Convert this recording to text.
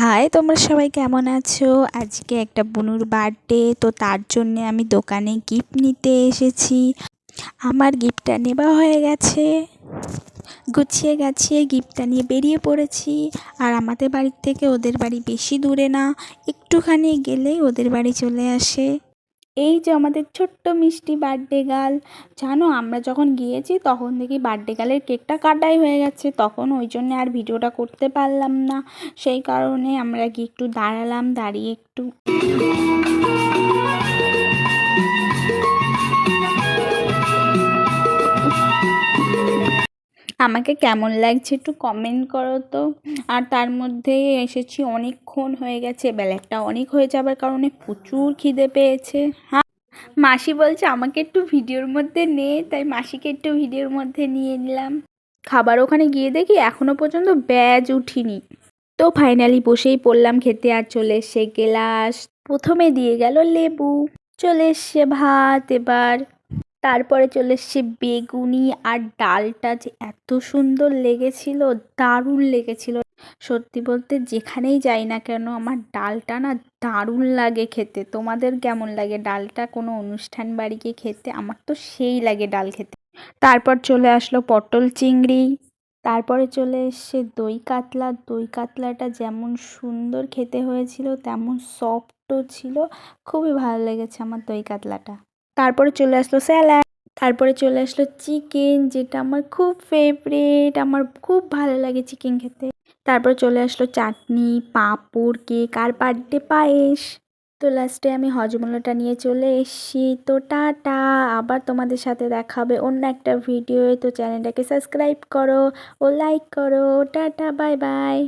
High, তোমরা সবাই কেমন আছো? আজকে একটা বুনুর বার্থডে তো তার জন্যে আমি দোকানে গিফট নিতে এসেছি। আমার গিফটটা নেওয়া হয়ে গেছে। গুছিয়ে গাছিয়ে গিফটটা নিয়ে বেরিয়ে পড়েছি। আর আমাদের বাড়ির থেকে ওদের বাড়ি বেশি দূরে না, একটুখানি গেলেই ওদের বাড়ি চলে আসে। এই যে আমাদের ছোট্ট মিষ্টি বার্থডে গার্ল জানো আমরা যখন গিয়েছি তখন দেখি বার্থডে গার্লের কেকটা কাটাই হয়ে গেছে, তখন ওই জন্য আর ভিডিওটা করতে পারলাম না। সেই কারণে আমরা গিয়ে একটু দাঁড়ালাম, দাঁড়িয়ে একটু আমাকে কেমন লাগছে একটু কমেন্ট করো তো। আর তার মধ্যে এসেছি অনেকক্ষণ হয়ে গেছে বেলাটা অনেক হয়ে যাবার কারণে প্রচুর খিদে পেয়েছে। হ্যাঁ মাসি বলছে আমাকে একটু ভিডিওর মধ্যে নে, তাই মাসিকে একটু ভিডিওর মধ্যে নিয়ে নিলাম। খাবার ওখানে গিয়ে দেখি এখনও পর্যন্ত ব্যাজ উঠিনি। তো ফাইনালি বসেই পড়লাম খেতে আর চলে এসছে গেলাস। প্রথমে দিয়ে গেল লেবু, চলে এসছে ভাত এবার। তারপরে চলে এসছে বেগুনি আর ডালটা যে এত সুন্দর লেগেছিল, দারুণ লেগেছিল। সত্যি বলতে যেখানেই যাই না কেন, আমার ডালটা না দারুণ লাগে খেতে। তোমাদের কেমন লাগে? ডালটা কোনো অনুষ্ঠান বাড়িকে খেতে? আমার তো সেই লাগে ডাল খেতে। তারপর চলে আসলো পটল চিংড়ি। তারপরে চলে এসছে দই কাতলা। দই কাতলাটা যেমন সুন্দর খেতে হয়েছিল, তেমন সফটও ছিল। খুবই ভালো লেগেছে আমার দই কাতলাটা। তারপরে চলে আসলো স্যালাড, তারপরে চলে আসলো চিকেন, যেটা আমার খুব ফেভারিট আমার খুব ভালো লাগে চিকেন খেতে। তারপর চলে আসলো চাটনি, পাঁপড়, কেক আর বার্থডে পায়েস। তো লাস্টে আমি হজমলাটা নিয়ে চলে এসেছি। তো টাটা, আবার তোমাদের সাথে দেখা হবে অন্য একটা ভিডিও তো চ্যানেলটাকে সাবস্ক্রাইব করো ও লাইক করো। Tata bye bye